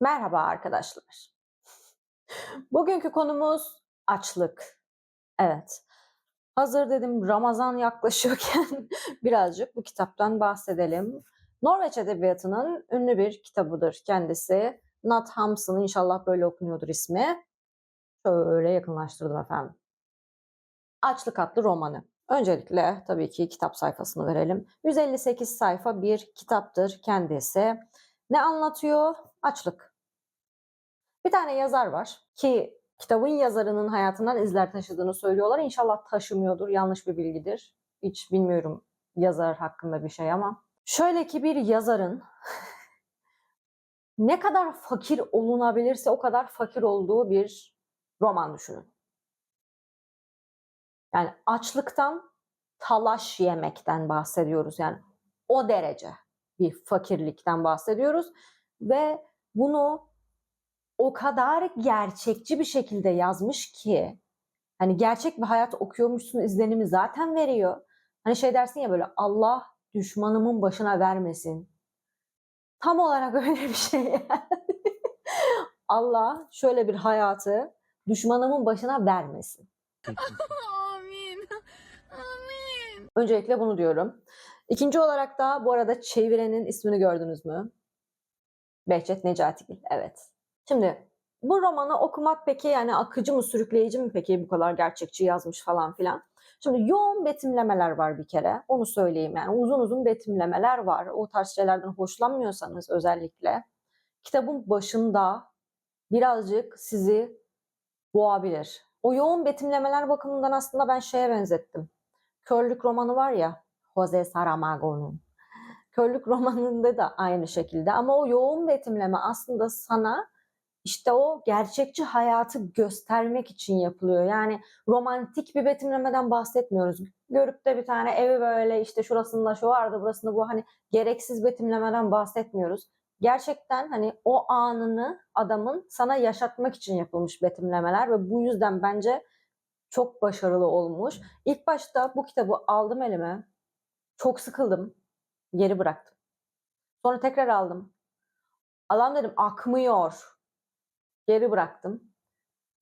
Merhaba arkadaşlar. Bugünkü konumuz açlık. Evet. Hazır dedim Ramazan yaklaşıyorken birazcık bu kitaptan bahsedelim. Norveç Edebiyatı'nın ünlü bir kitabıdır kendisi. Nat Hamsun inşallah böyle okunuyordur ismi. Şöyle yakınlaştırdım efendim. Açlık adlı romanı. Öncelikle tabii ki kitap sayfasını verelim. 158 sayfa bir kitaptır kendisi. Ne anlatıyor? Açlık. Bir tane yazar var ki kitabın yazarının hayatından izler taşıdığını söylüyorlar. İnşallah taşımıyordur. Yanlış bir bilgidir. Hiç bilmiyorum yazar hakkında bir şey ama. Şöyle ki bir yazarın ne kadar fakir olunabilirse o kadar fakir olduğu bir roman düşünün. Yani açlıktan talaş yemekten bahsediyoruz. Yani o derece bir fakirlikten bahsediyoruz ve bunu o kadar gerçekçi bir şekilde yazmış ki hani gerçek bir hayat okuyormuşsun izlenimi zaten veriyor. Hani şey dersin ya böyle Allah düşmanımın başına vermesin. Tam olarak öyle bir şey yani. Allah şöyle bir hayatı düşmanımın başına vermesin. Amin. Amin. Öncelikle bunu diyorum. İkinci olarak da bu arada çevirenin ismini gördünüz mü? Behçet Necatigil. Evet. Şimdi bu romanı okumak peki yani akıcı mı sürükleyici mi peki bu kadar gerçekçi yazmış falan filan. Şimdi yoğun betimlemeler var bir kere. Onu söyleyeyim yani uzun uzun betimlemeler var. O tarz şeylerden hoşlanmıyorsanız özellikle kitabın başında birazcık sizi boğabilir. O yoğun betimlemeler bakımından aslında ben şeye benzettim. Körlük romanı var ya Jose Saramago'nun. Körlük romanında da aynı şekilde ama o yoğun betimleme aslında sana işte o gerçekçi hayatı göstermek için yapılıyor. Yani romantik bir betimlemeden bahsetmiyoruz. Görüp de bir tane evi böyle işte şurasında şu vardı burasında bu hani gereksiz betimlemeden bahsetmiyoruz. Gerçekten hani o anını adamın sana yaşatmak için yapılmış betimlemeler ve bu yüzden bence çok başarılı olmuş. İlk başta bu kitabı aldım elime. Çok sıkıldım. Geri bıraktım. Sonra tekrar aldım. Alan dedim akmıyor. Geri bıraktım.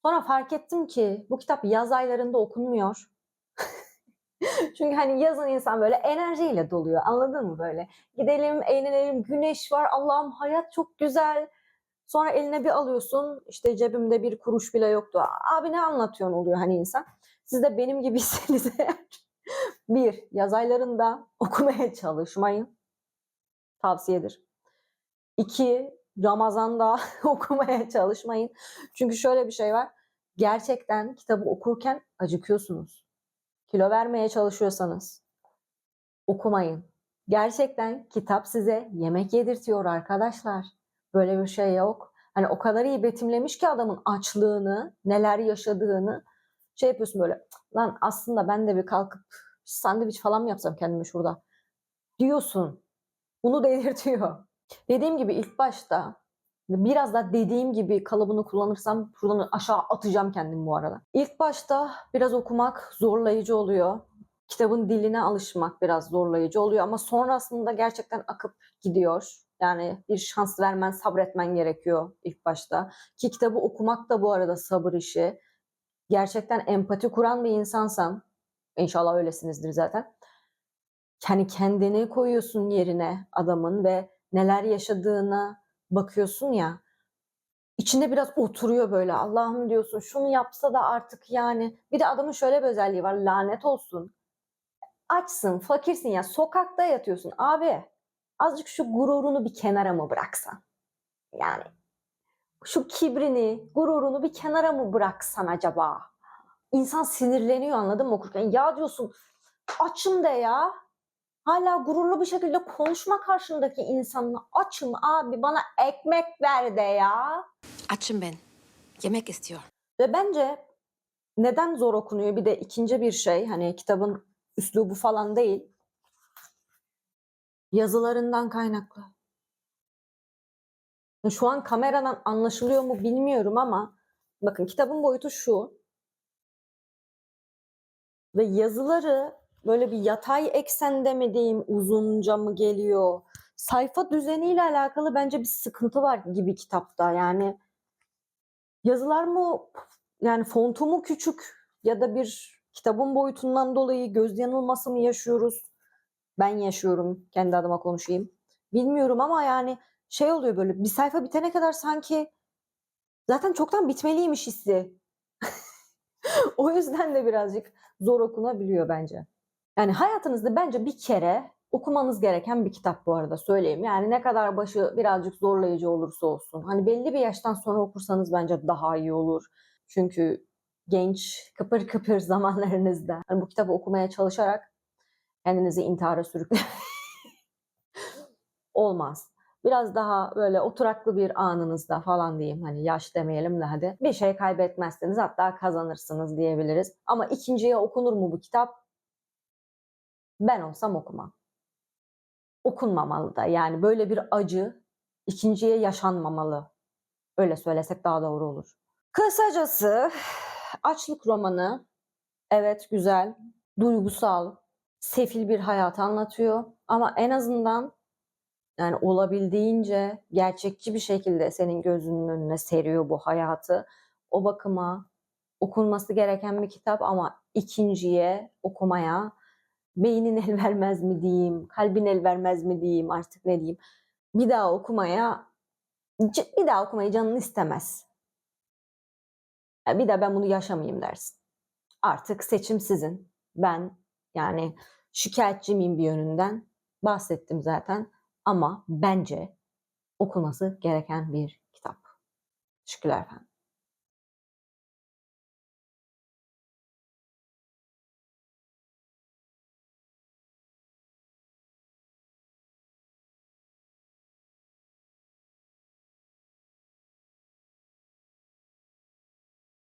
Sonra fark ettim ki bu kitap yaz aylarında okunmuyor. Çünkü hani yazın insan böyle enerjiyle doluyor. Anladın mı böyle? Gidelim, eğlenelim, güneş var. Allah'ım hayat çok güzel. Sonra eline bir alıyorsun. işte cebimde bir kuruş bile yoktu. Abi ne anlatıyorsun oluyor hani insan. Siz de benim gibiyseniz eğer bir, yaz aylarında okumaya çalışmayın. Tavsiyedir. İki, Ramazan'da okumaya çalışmayın. Çünkü şöyle bir şey var. Gerçekten kitabı okurken acıkıyorsunuz. Kilo vermeye çalışıyorsanız okumayın. Gerçekten kitap size yemek yedirtiyor arkadaşlar. Böyle bir şey yok. Hani o kadar iyi betimlemiş ki adamın açlığını, neler yaşadığını şey yapıyorsun böyle. Lan aslında ben de bir kalkıp sandviç falan mı yapsam kendime şurada diyorsun. Bunu delirtiyor. Dediğim gibi ilk başta biraz da dediğim gibi kalıbını kullanırsam şuradan aşağı atacağım kendimi bu arada. İlk başta biraz okumak zorlayıcı oluyor. Kitabın diline alışmak biraz zorlayıcı oluyor ama sonrasında gerçekten akıp gidiyor. Yani bir şans vermen, sabretmen gerekiyor ilk başta. Ki kitabı okumak da bu arada sabır işi. Gerçekten empati kuran bir insansan, inşallah öylesinizdir zaten. Yani kendini koyuyorsun yerine adamın ve neler yaşadığına bakıyorsun ya. İçinde biraz oturuyor böyle. Allah'ım diyorsun şunu yapsa da artık yani. Bir de adamın şöyle bir özelliği var. Lanet olsun. Açsın, fakirsin ya. Sokakta yatıyorsun. Abi azıcık şu gururunu bir kenara mı bıraksan? Yani şu kibrini, gururunu bir kenara mı bıraksan acaba? İnsan sinirleniyor anladın mı okurken? Ya diyorsun açım de ya. Hala gururlu bir şekilde konuşma karşındaki insanla açım abi bana ekmek ver de ya. Açım ben. Yemek istiyor. Ve bence neden zor okunuyor bir de ikinci bir şey hani kitabın üslubu falan değil. Yazılarından kaynaklı. Şu an kameradan anlaşılıyor mu bilmiyorum ama bakın kitabın boyutu şu. Ve yazıları böyle bir yatay eksende mi diyeyim uzunca mı geliyor? sayfa düzeniyle alakalı bence bir sıkıntı var gibi kitapta. Yani yazılar mı yani fontu mu küçük ya da bir kitabın boyutundan dolayı göz yanılması mı yaşıyoruz? Ben yaşıyorum. Kendi adıma konuşayım. Bilmiyorum ama yani şey oluyor böyle bir sayfa bitene kadar sanki zaten çoktan bitmeliymiş hissi. o yüzden de birazcık zor okunabiliyor bence. Yani hayatınızda bence bir kere okumanız gereken bir kitap bu arada söyleyeyim. Yani ne kadar başı birazcık zorlayıcı olursa olsun. Hani belli bir yaştan sonra okursanız bence daha iyi olur. Çünkü genç, kıpır kıpır zamanlarınızda hani bu kitabı okumaya çalışarak kendinizi intihara sürükle olmaz. Biraz daha böyle oturaklı bir anınızda falan diyeyim. Hani yaş demeyelim de hadi. Bir şey kaybetmezsiniz hatta kazanırsınız diyebiliriz. Ama ikinciye okunur mu bu kitap? Ben olsam okumam. Okunmamalı da. Yani böyle bir acı ikinciye yaşanmamalı. Öyle söylesek daha doğru olur. Kısacası açlık romanı evet güzel, duygusal, sefil bir hayat anlatıyor. Ama en azından yani olabildiğince gerçekçi bir şekilde senin gözünün önüne seriyor bu hayatı. O bakıma okunması gereken bir kitap ama ikinciye okumaya beynin el vermez mi diyeyim, kalbin el vermez mi diyeyim artık ne diyeyim. Bir daha okumaya bir daha okumayı canın istemez. Bir daha ben bunu yaşamayayım dersin. Artık seçim sizin. Ben yani şikayetçi miyim bir yönünden bahsettim zaten ama bence okunması gereken bir kitap. Teşekkürler efendim.